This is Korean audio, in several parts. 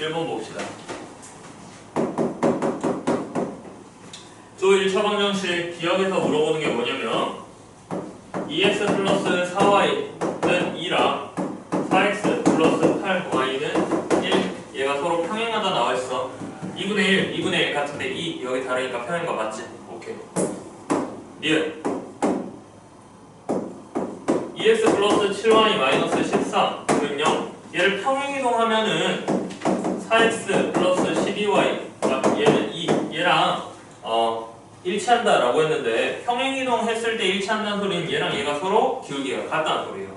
1번 봅시다. 조 1차 방정식 기억에서 물어보는 게 뭐냐면 2x 플러스 4y는 2랑 4x 플러스 8y는 1 얘가 서로 평행하다 나와 있어. 2분의 1, 2분의 1 같은데 2 여기 다르니까 평행한 거 맞지? 오케이. 리을 2x 플러스 7y 마이너스 13 그는 0 얘를 평행이동하면은 4x 플러스 12y 아, 얘는 2 얘랑 어 일치한다 라고 했는데 평행이동 했을 때 일치한다는 소리는 얘랑 얘가 서로 기울기가 같다는 소리예요.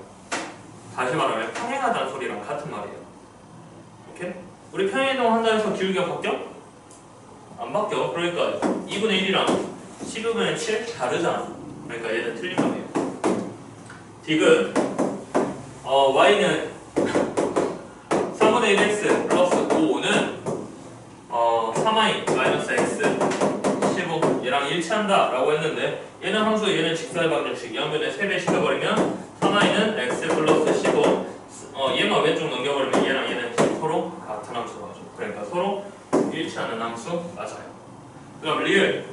다시 말하면 평행하다는 소리랑 같은 말이에요. 오케이? 우리 평행이동 한다 해서 기울기가 바뀌어? 안 바뀌어. 그러니까 2분의 1이랑 12분의 7 다르잖아. 그러니까 얘는 틀린 거예요. 디귿. 어, y는 3분의 1x 플러스 5는 어, 3y 마이너스 x 15 얘랑 일치한다 라고 했는데 얘는 함수 얘는 직사의 방정식. 2항변에 3배 시켜버리면 3y는 x 플러스 15 어, 얘만 왼쪽 넘겨버리면 얘랑 얘는 서로 같은 함수가 죠 그러니까 서로 일치하는 함수 맞아요. 그럼 리을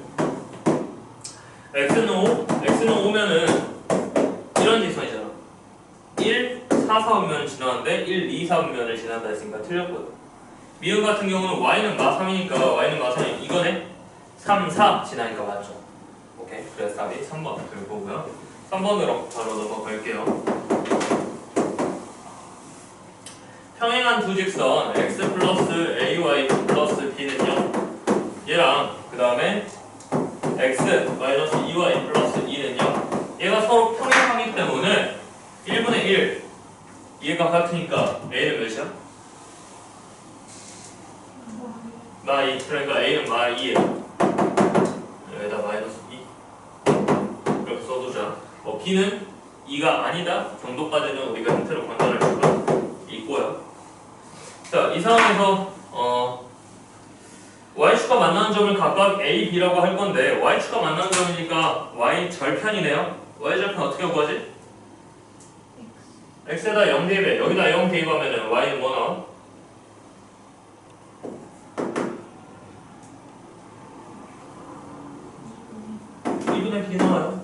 x는 5 x는 5면은 이런 직선이잖아. 1, 4, 4분면을 지나는데 1, 2, 4분면을 지난다 했으니까 틀렸거든 미음 같은 경우는 y는 마3이니까 y는 마3이 이거네? 3, 4 지나니까 맞죠? 오케이. 그래서 답이 3번. 될 거고요. 3번으로 바로 넘어갈게요. 평행한 두 직선 x 플러스 ay 플러스 b는요? 얘랑 그 다음에 x 마이너스 2y 플러스 2는요? 얘가 서로 평행하기 때문에 1분의 1 얘가 같으니까 a는 몇이야? 마 2, 그러니까 a는 마 2예요 여기다 마이너스 2 이렇게 써두자. 어, b는 2가 아니다. 정도까지는 우리가 힌트를 건설할 수가 있고요. 자, 이 상황에서 어, y축과 만나는 점을 각각 a, b라고 할 건데 y축과 만나는 점이니까 y 절편이네요. Y 절편 어떻게 구하지? x에다 0 대입해. 여기다 0 대입하면 y는 뭐 나와? 이분의 b 나와요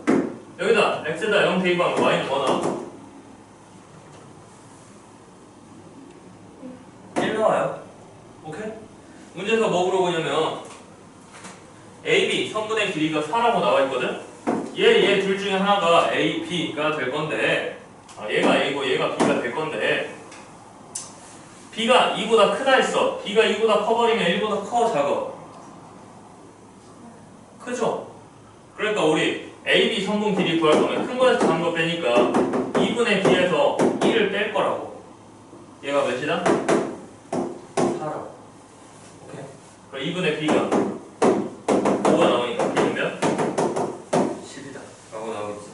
여기다 x에다 0 대입하면 y는 뭐 나와? 1 나와요 오케이? 문제에서 뭐 물어보냐면 AB 선분의 길이가 4라고 나와 있거든 얘 얘 둘 중에 하나가 A, B가 될 건데 아, 얘가 A고 얘가 B가 될 건데 B가 2보다 크다 했어. B가 2보다 커버리면 1보다 커 작아. 크죠? 그러니까 우리 AB 성분 길이 구할 거면 큰 거에서 작은 거 빼니까 2분의 B에서 1을 뺄 거라고. 얘가 몇이다? 4라고. 오케이. 그럼 2분의 B가 5가 나오니까 B는 몇? 10이다. 라고 나오겠지.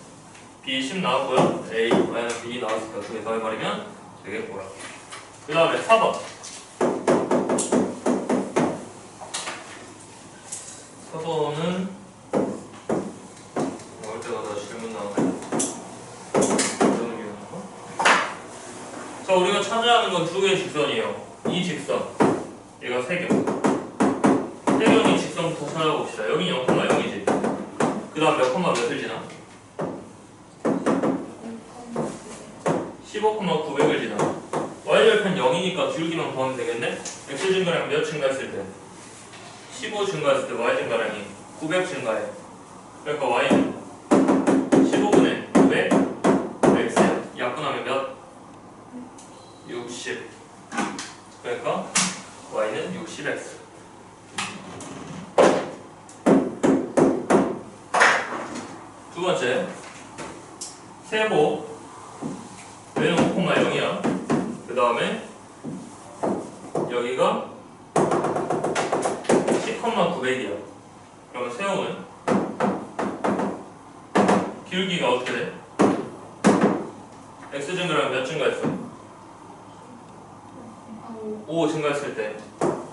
B 10 나왔고요. A 마이너스 B 나왔으니까 그게 더해버리면 되게 보라. 그 다음에 4번. 4번은 나올 때마다 질문 나오네. 어떤 게 나와? 자, 우리가 찾아야 하는 건 두 개의 직선이에요. 이 직선. 얘가 세 개. 세 개의 직선부터 찾아봅시다. 여기 0,0이지. 그 다음 몇 콤마 몇을 지나? 15,900을 지나. y절편 0이니까 기울기만 구하면 되겠네? x 증가량 몇 증가했을 때? 15 증가했을 때 y 증가량이 900 증가해. 그러니까 y는 15분의 900 x 약분하면 몇? 60. 그러니까 y는 60x. 두 번째 세모 얘는 5,0이야. 그 다음에 여기가 10,900이야. 그러면 세우는 기울기가 어떻게 돼? x 증가량 몇 증가했어? 5 증가했을 때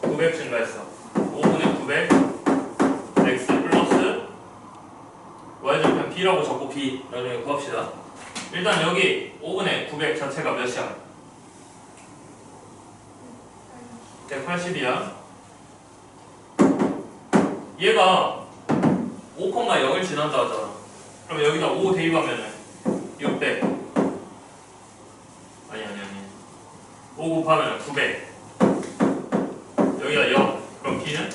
900 증가했어. 5분의 900 x 플러스 y절편 b라고 적고 b 나중에 구합시다. 일단 여기 5분의 900 자체가 몇이야? 180이야. 얘가 5,0을 지난다 하잖아. 그럼 여기다 5 대입하면은 600. 아니 아니 아니. 5 곱하면 900. 여기가 0. 그럼 b는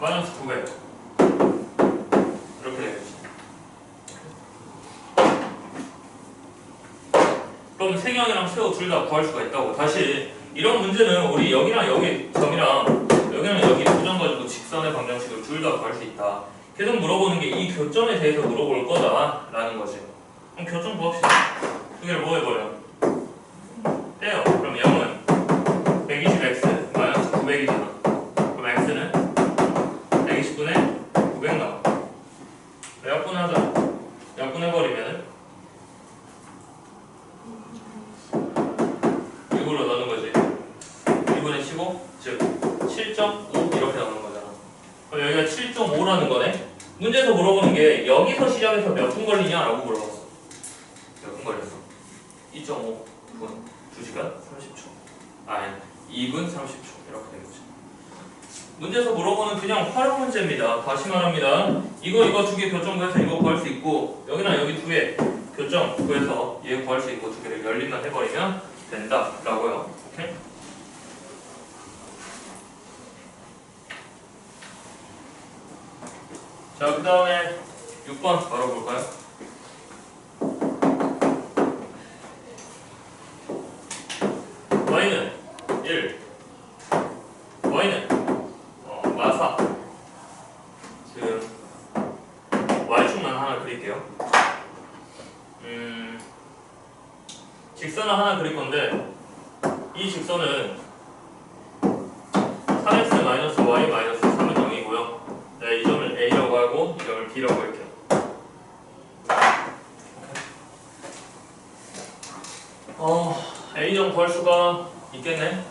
마이너스 900. 이렇게 되겠지. 그럼 세경이랑 세호 둘 다 구할 수가 있다고. 다시 이런 문제는 우리 여기랑 여기 점이랑 여기랑 여기 두점 가지고 직선의 방정식을 둘 다 구할 수 있다. 계속 물어보는 게 이 교점에 대해서 물어볼 거다 라는 거지. 그럼 교점 구합시다. 두 개를 뭐 해버려? 10.5라는 거네. 문제에서 물어보는 게 여기서 시작해서 몇 분 걸리냐라고 물어봤어. 몇 분 걸렸어? 2.5분. 2시간? 30초. 아니, 2분 30초. 이렇게 되겠죠. 문제에서 물어보는 그냥 활용 문제입니다. 다시 말합니다. 이거 이거 두 개 교정 구해서 이거 구할 수 있고 여기나 여기 두 개 교정 구해서 얘 구할 수 있고 두 개를 열리만 해버리면 된다라고요. 오케이? 자, 그 다음에 6번 바로 볼까요? y는 1, y는 어, 마사. 지금 y축만 하나 그릴게요. 음, 직선을 하나 그릴 건데 이 직선은 3x 마이너스 1형 벌수가 있겠네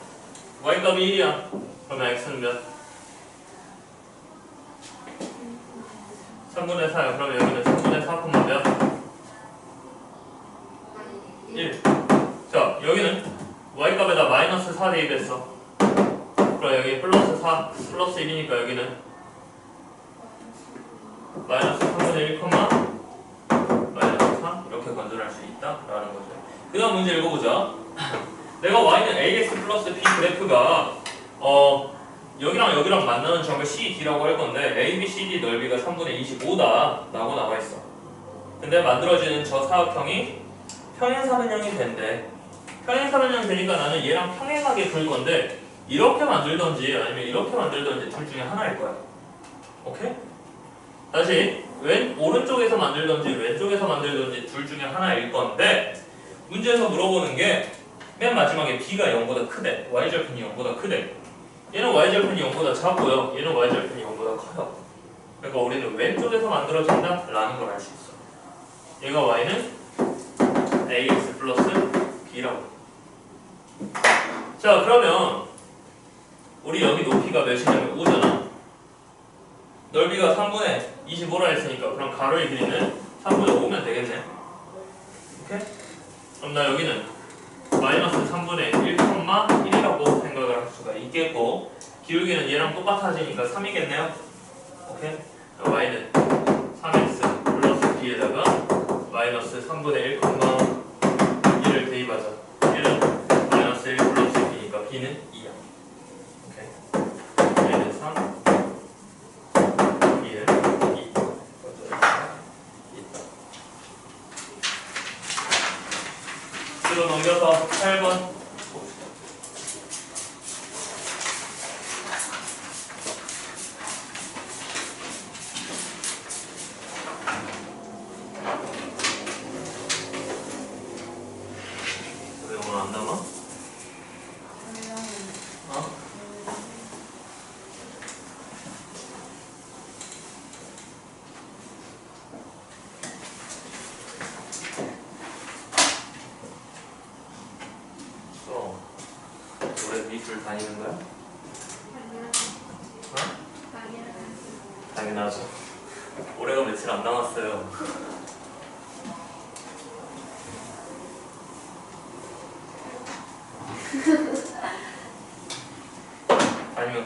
y값이 1이야 그러면 x는 몇? 3분의 4야 그러면 여기는 3분의 4분의 몇? 1. 자, 여기는 y값에다 마이너스 4 대입했어. 그럼 여기 플러스 4, 플러스 1이니까 여기는 마이너스 3분의 1, 마이너스 3 이렇게 건설할 수 있다라는 거죠. 그 다음 문제 읽어보자. 내가 y는 ax 플러스 b 그래프가 어 여기랑 여기랑 만나는 점을 C, D라고 할 건데 A, B, C, D 넓이가 3분의 25다 라고 나와 있어. 근데 만들어지는 저 사각형이 평행사변형이 된대. 평행사변형 되니까 나는 얘랑 평행하게 그릴 건데 이렇게 만들던지 아니면 이렇게 만들던지 둘 중에 하나일 거야. 오케이? 다시 왼 오른쪽에서 만들던지 왼쪽에서 만들던지 둘 중에 하나일 건데 문제에서 물어보는 게 맨 마지막에 b가 0보다 크대. y절편이 0보다 크대. 얘는 y절편이 0보다 작고요. 얘는 y절편이 0보다 커요. 그러니까 우리는 왼쪽에서 만들어진다 라는 걸 알 수 있어. 얘가 y는 ax 플러스 b라고. 자 그러면 우리 여기 높이가 몇이냐면 5잖아. 넓이가 3분의 25라 했으니까 그럼 가로의 길이는 3분의 5면 되겠네. 오케이? 그럼 나 여기는 마이너스 3분의 1,1이라고 생각을 할 수가 있겠고 기울기는 얘랑 똑같아지니까 3이겠네요. 오케이? 자, y는 3x 플러스 b에다가 마이너스 3분의 1,1을 대입하자. 1은 마이너스 1 플러스 b니까 b는 2 2로 넘겨서 8번.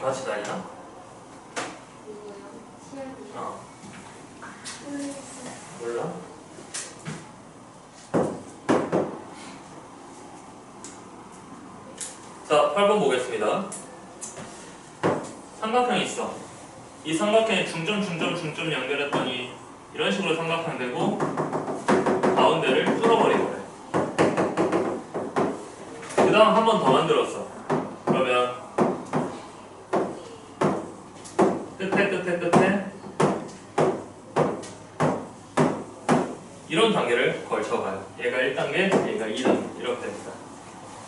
아니면 같이 다니나? 누구요? 시연이. 어 모르겠어요. 몰라? 자 8번 보겠습니다 삼각형이 있어 이 삼각형에 중점 중점 중점 연결했더니 이런 식으로 삼각형 되고 가운데를 뚫어버리고 그래 그 다음 한 번 더 만들었어 그러면 끝에 끝에 끝에 이런 단계를 걸쳐가요 얘가 1단계 얘가 2단계 이렇게 됩니다.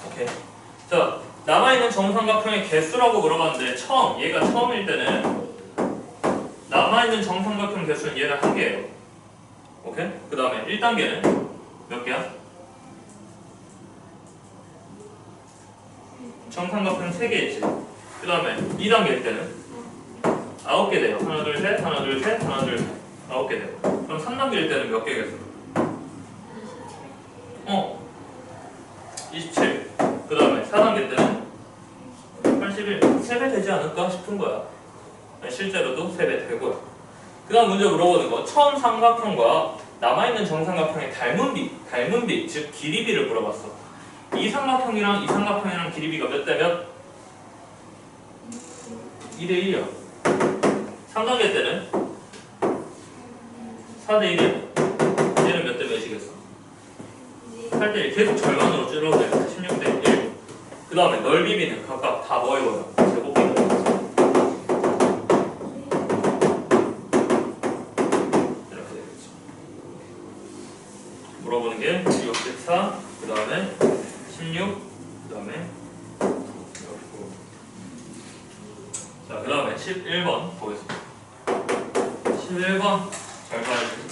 오케이. 자 남아있는 정삼각형의 개수라고 물어봤는데 처음 얘가 처음일 때는 남아있는 정삼각형 개수는 얘는 한 개예요. 오케이? 그 다음에 1단계는 몇 개야? 정삼각형 3개 있지. 그 다음에 2단계일 때는 9개 돼요. 하나 둘 셋 하나 둘 셋 하나 둘 셋. 9개 돼요. 그럼 3단계일 때는 몇 개겠어? 어 27. 그 다음에 4단계 때는 81. 3배 되지 않을까 싶은 거야. 실제로도 3배 되고요. 그 다음 문제 물어보는 거. 처음 삼각형과 남아있는 정삼각형의 닮은 비, 닮은 비, 즉 길이비를 물어봤어. 이 삼각형이랑 이 삼각형이랑 길이비가 몇 대 몇? 2대 1이야. 3단계 때는 4대 1이야. 얘는 몇 대 몇이겠어? 8대1 계속 절반으로 줄어들어요. 16대 1. 그 다음에 넓이 비는 각각 다 뭐예요? 제곱비가 이렇게 되겠죠. 물어보는 게 64, 그 다음에 16, 그 다음에 자, 그 다음에 11번 보겠습니다. 11번 잘 봐야지.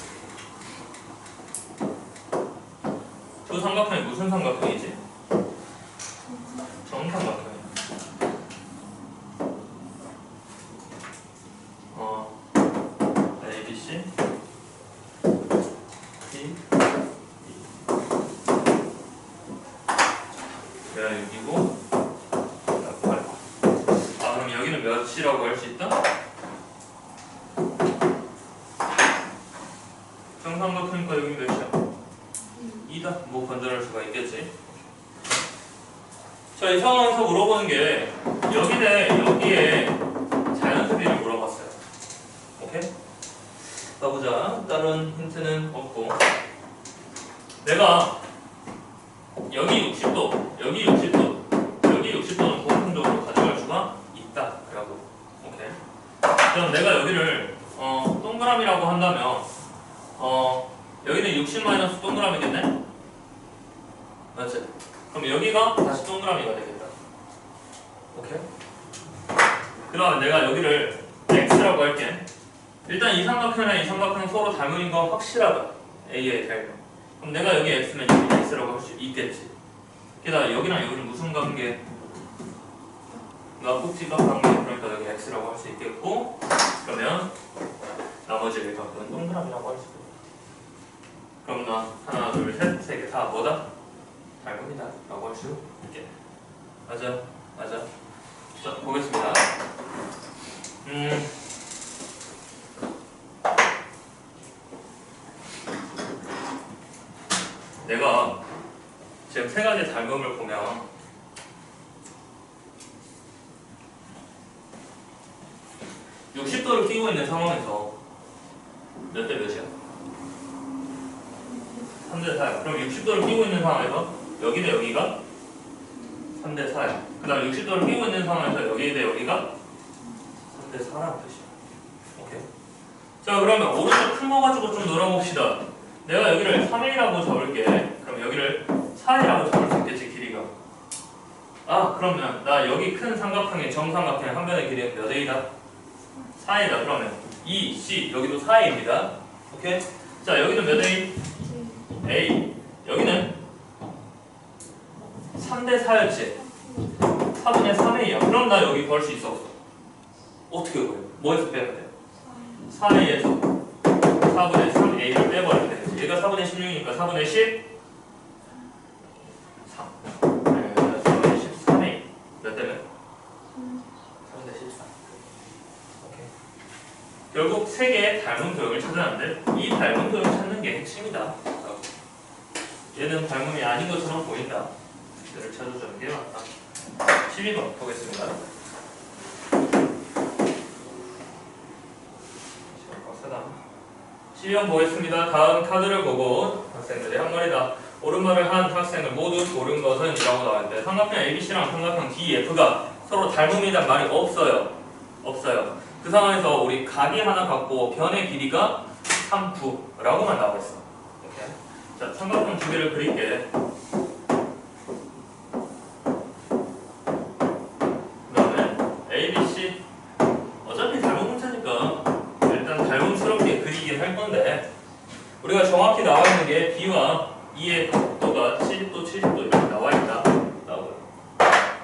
저 삼각형이 무슨 삼각형이지? 정삼각형. 어, A, B, C, D, E. 얘가 6이고, 얘가 8. 아, 그럼 여기는 몇이라고 할 수 있다? 정삼각형이니까 여기 몇이야? 2다. 뭐 건전할 수가 있겠지. 자, 이 상황에서 물어보는 게 여기 대 여기에 자연수비를 물어봤어요. 오케이? 가보자. 다른 힌트는 없고. 내가 여기 60도, 여기 60도, 여기 60도는 공통적으로 가져갈 수가 있다. 라고. 오케이? 그럼 내가 여기를 어, 동그라미라고 한다면 어, 여기는 60 마이너스 동그라미겠네? 맞지? 그럼 여기가 다시 동그라미가 되겠다. 오케이? 그 다음에 내가 여기를 x라고 할게. 일단 이 삼각형이랑 이 삼각형 서로 닮은 건 확실하다. a의 닮음. 그럼 내가 여기 x면 여기 x라고 할 수 있겠지. 게다가 여기랑 여기는 무슨 관계? 나 꼭지가 관계. 그러니까 여기 x라고 할 수 있겠고 그러면 나머지를 갖고는 동그라미라고 할 수 있겠다. 그럼 나 하나 둘셋세 개다 뭐다? 닮습니다 라고 할 수 있겠네 맞아 맞아 자 보겠습니다 음 내가 지금 세 가지 닮음을 보면 (60도를) 끼고 있는 상황에서 몇 대 몇이야? 3대 4야. 그럼 60도를 끼고 있는 상황에서 여기 대 여기가 3대 4야. 그 다음 60도를 끼고 있는 상황에서 여기 대 여기가 3대 4라는 뜻이야. 오케이. 자 그러면 오른쪽 큰거 가지고 좀 놀아봅시다. 내가 여기를 3이라고 잡을게. 그럼 여기를 4이라고 잡을 수 있겠지 길이가. 아 그러면 나 여기 큰 삼각형의 정삼각형 한 변의 길이는 몇 A다? 4이다. 그러면 2, C 여기도 4A입니다. 오케이. 자 여기는 몇 A? A 여기는 3대 4였지 4분의 3A야 그럼 나 여기 구할 수 있어 없어? 어떻게 구해요? 뭐에서 빼야 돼? 4A에서 4분의 3A를 빼버리면 되겠지 얘가 4분의 16이니까 4분의 10 3 4분의 13A 몇 대면? 3대 결국 세 개의 닮은 도형을 찾았는데 이 닮은 도형 찾는 게 핵심이다. 얘는 닮음이 아닌 것처럼 보인다. 얘를 찾아주는 게 맞다. 12번 보겠습니다. 12번 보겠습니다. 다음 카드를 보고 학생들이 한 말이다. 옳은 말을 한 학생을 모두 고른 것은 이라고 나와있는데 삼각형 ABC랑 삼각형 DF가 서로 닮음이란 말이 없어요. 없어요. 그 상황에서 우리 각이 하나 갖고 변의 길이가 3부라고만 나와 있어. 자, 삼각형 두 개를 그릴게. 그 다음에 A, B, C 어차피 닮은 문자니까 일단 닮음스럽게 그리긴 할 건데 우리가 정확히 나와 있는 게 B와 E의 각도가 70도, 70도 이렇게 나와 있다. 나오고요.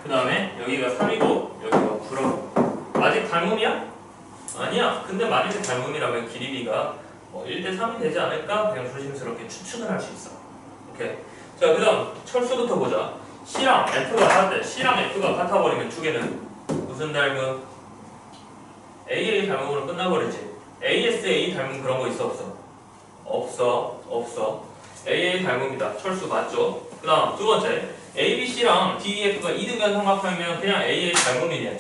그 다음에 여기가 3이고 여기가 9라고. 아직 닮음이야? 아니야. 근데 만약에 닮음이라면 길이비가 뭐 1대 3이 되지 않을까? 그냥 조심스럽게 추측을 할 수 있어. 오케이. 자, 그 다음 철수부터 보자. C랑 F가 같대. C랑 F가 같아버리면 두 개는 무슨 닮음? AA 닮음으로 끝나버리지. ASA 닮음 그런 거 있어 없어? 없어. 없어. AA 닮음이다. 철수 맞죠? 그 다음 두 번째. ABC랑 DEF가 이등변 삼각형이면 그냥 AA 닮음이냐?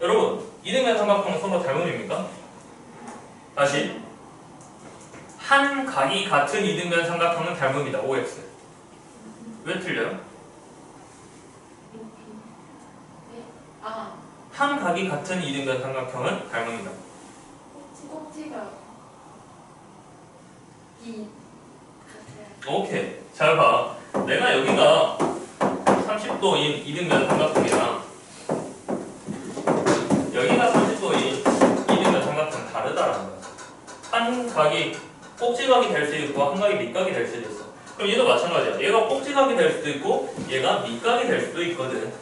여러분, 이등변 삼각형은 서로 닮음입니까? 다시. 한 각이 같은 이등변 삼각형은 닮음이다. OX. 왜 틀려요? 아, 한 각이 같은 이등변 삼각형은 닮음이다. 꼭지, 꼭지가 이 같아요. 오케이. 잘 봐. 내가 여기가 30도인 이등변 삼각형이랑 각이 꼭지각이 될 수도 있고 한 각이 밑각이 될 수도 있어. 그럼 얘도 마찬가지야. 얘가 꼭지각이 될 수도 있고 얘가 밑각이 될 수도 있거든.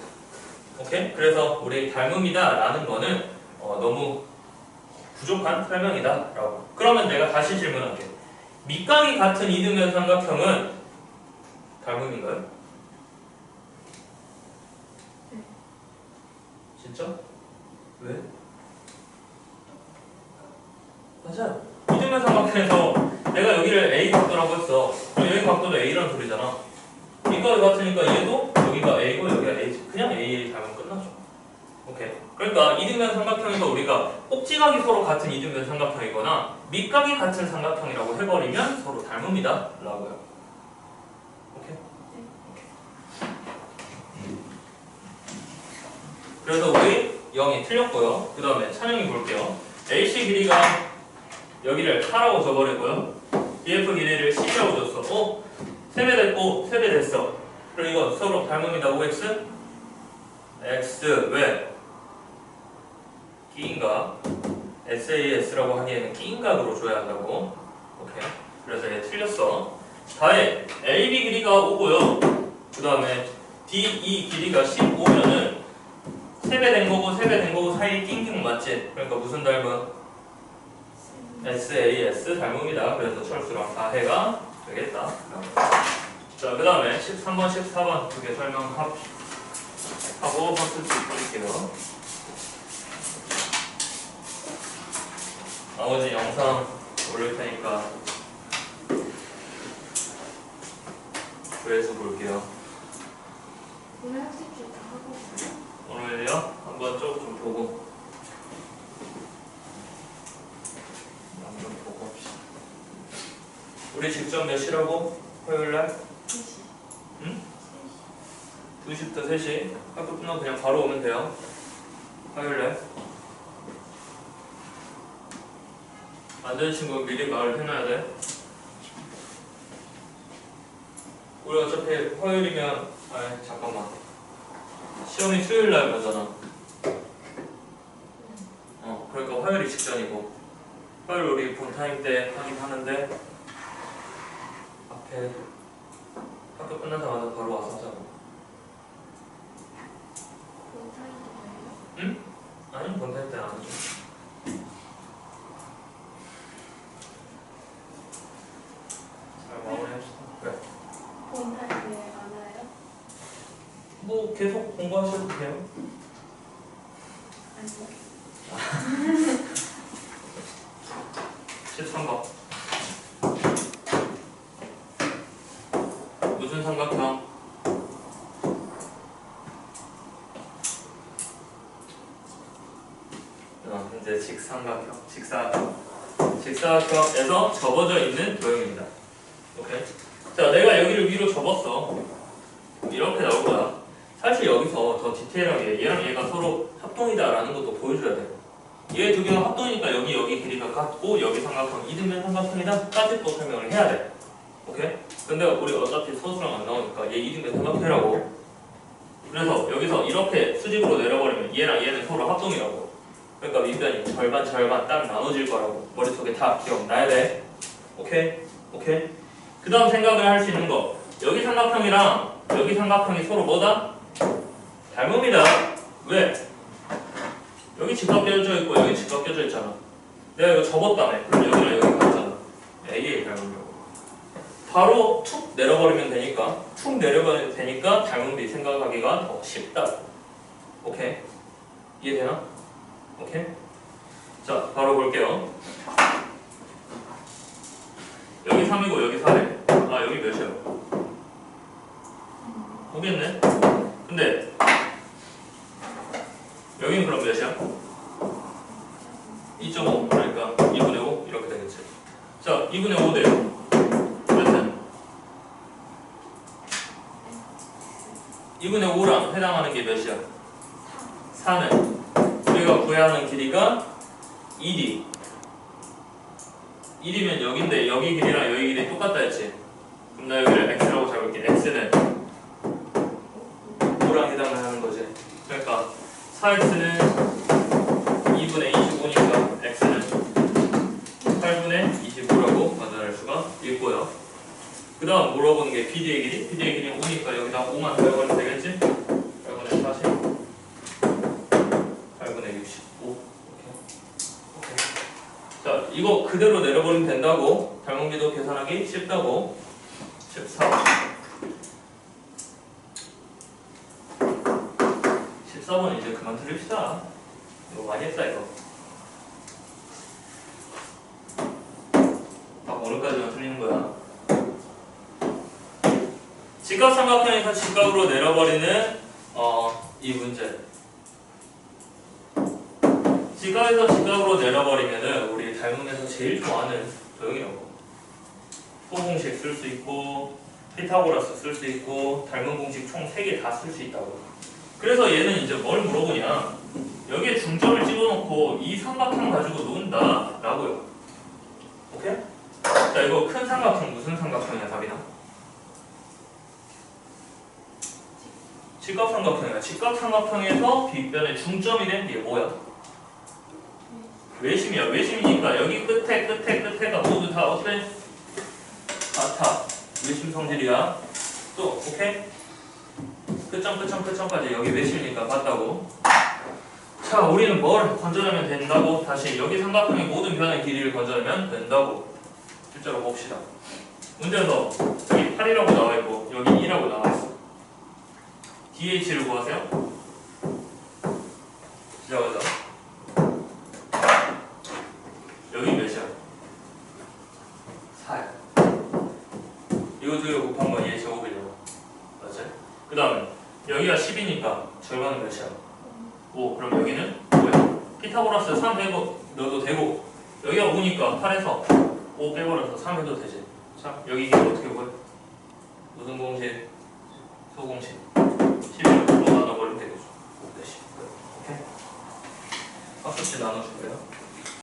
오케이? 그래서 우리 닮음이다 라는 거는 어, 너무 부족한 설명이다 라고. 그러면 내가 다시 질문할게. 밑각이 같은 이등변 삼각형은 닮음인가요? 진짜? 왜? 맞아요. 이등변 삼각형에서 내가 여기를 A 각도라고 했어. 그럼 여기 각도도 A라는 소리잖아. 밑각이 같으니까 얘도 여기가 A고 여기가 A지. 그냥 A 닮으면 끝나죠. 오케이. 그러니까 이등변 삼각형에서 우리가 꼭지각이 서로 같은 이등변 삼각형이거나 밑각이 같은 삼각형이라고 해버리면 서로 닮음이다 라고요. 오케이? 그래서 우리 0이 틀렸고요. 그 다음에 찬영이 볼게요. AC 길이가 여기를 4라고 줘버리고요. EF 길이를 10이라고 줬어. 어? 3배 됐고 3배 됐어. 그럼 이거 서로 닮음이다. OX? X 왜? 끼인각 SAS라고 하기에는 끼인각으로 줘야 한다고. 오케이. 그래서 얘 틀렸어. 다에 AB 길이가 5고요. 그 다음에 DE 길이가 15면은 3배 된 거고 3배 된 거고 사이에 낑긴 거 맞지? 그러니까 무슨 닮음? SAS 닮음이다. 그래서 철수랑 다 해가 되겠다. 자, 그 다음에 13번, 14번 두 개 설명하고 버스트 드릴게요. 나머지 영상 올릴 테니까 조회수 볼게요. 오늘 학습지 다 하고? 오늘요? 한번 쭉좀 보고 한번 보고 합시다. 우리 직접 몇 시라고? 화요일날? 3시. 응? 3시. 2시부터 3시 학교 끝나고 그냥 바로 오면 돼요 화요일날 안 되는 친구는 미리 말을 해놔야 돼 우리 어차피 화요일이면 아 잠깐만 시험이 수요일날 보잖아 어 그러니까 화요일이 직전이고 화요일 우리 본 타임 때 하긴 하는데 앞에 학교 끝나자마자 바로 와서 하자고 봐요? 아니 본타임 때안 하죠 잘 마무리합시다 그래 본타임 왜안 와요? 뭐 계속 공부하셔도 돼요 아니요. 3번 무슨 삼각형? 어, 이제 직삼각형, 직사각형, 직사각형에서 접어져 있는 도형입니다. 오케이. 자, 내가 여기를 위로 접었어. 이렇게 나올 거야. 사실 여기서 더 디테일하게 얘랑 얘가 서로 합동이다라는 것도 보여줘야 돼. 얘 두 개가 합동이니까 여기 여기 길이가 같고 여기 삼각형 이등변 삼각형이다 까지 또 설명을 해야 돼. 오케이? 근데 우리 어차피 소수랑 안 나오니까 얘 이등변 삼각형이라고. 그래서 여기서 이렇게 수직으로 내려버리면 얘랑 얘는 서로 합동이라고. 그러니까 윗변이 절반 절반 딱 나눠질 거라고 머릿속에 다 기억나야 돼. 오케이? 오케이? 그 다음 생각을 할 수 있는 거 여기 삼각형이랑 여기 삼각형이 서로 뭐다? 닮음이다. 왜? 여기 직각 껴져 있고 여기 직각 껴져 있잖아. 내가 이거 접었다며. 그럼 여기랑 여기 같잖아. A의 닮음이라고. 바로 툭 내려버리면 되니까 툭 내려버리면 되니까 닮음비 생각하기가 더 쉽다. 오케이? 이해되나? 오케이? 자, 바로 볼게요. 여기 3이고 여기 4래. 아, 여기 몇이야? 보겠네. 근데 여긴 그럼 몇이야? 2.5 그러니까 2분의 5 이렇게 되겠지. 자, 2분의 5대 몇은? 2분의 5랑 해당하는 게 몇이야? 4는 우리가 구해야 하는 길이가 1이. 1이면 여긴데 여기 길이랑 여기 길이 똑같다 했지. 그럼 나 여기를 x라고 잡을게. x는 5랑 해당하는 거지? 그러니까 4x는 2분의 25니까 x는 8분의 25라고 만들어낼 수가 있고요. 그 다음 물어보는 게 PD의 길이? PD의 길이는 5니까 여기다 5만 더해버리면 되겠지 8분의 40 8분의 65 오케이. 자 이거 그대로 내려버리면 된다고 닮은비도 계산하기 쉽다고. 14 14번 이제 그만 틀립시다. 이거 많이 했다 이거. 딱 오늘까지만 틀리는 거야. 직각 삼각형에서 직각으로 내려버리는 어, 이 문제. 직각에서 직각으로 내려버리면은 우리 닮음에서 제일 좋아하는 도형이라고. 소공식 쓸 수 있고 피타고라스 쓸 수 있고 닮은 공식 총 3개 다 쓸 수 있다고. 그래서 얘는 이제 뭘 물어보냐? 여기에 중점을 집어넣고 이 삼각형 가지고 논다 라고요. 오케이? 자 이거 큰 삼각형 무슨 삼각형이야 답이나? 직각 삼각형이야. 직각 삼각형에서 빗변의 중점이 된게 뭐야? 외심이야. 외심이니까 여기 끝에 끝에 끝에가 모두 다 어때? 같아. 외심 성질이야. 또 오케이? 끝점 끝점 끝점까지 여기 외심이니까 같다고. 자, 우리는 뭘 건져내면 된다고? 다시 여기 삼각형의 모든 변의 길이를 건져내면 된다고. 실제로 봅시다. 문제에서 여기 8이라고 나와 있고 여기 2라고 나와 있어. DH를 구하세요. 시작하자. 여기 몇이야? 4야. 이거 두개 곱한 건 얘 제곱이잖아. 맞지? 그 다음에 여기가 10이니까 절반은 몇이야? 5. 그럼 여기는 뭐야? 피타고라스 3 빼고 넣어도 되고 여기가 5니까 8에서 5 빼버려서 3 해도 되지. 자, 여기 이게 어떻게 보여? 무슨 공식? 소공식. 11로 나눠버리면 되겠죠. 5대 10. 오케이? 학습지 나눠줄게요.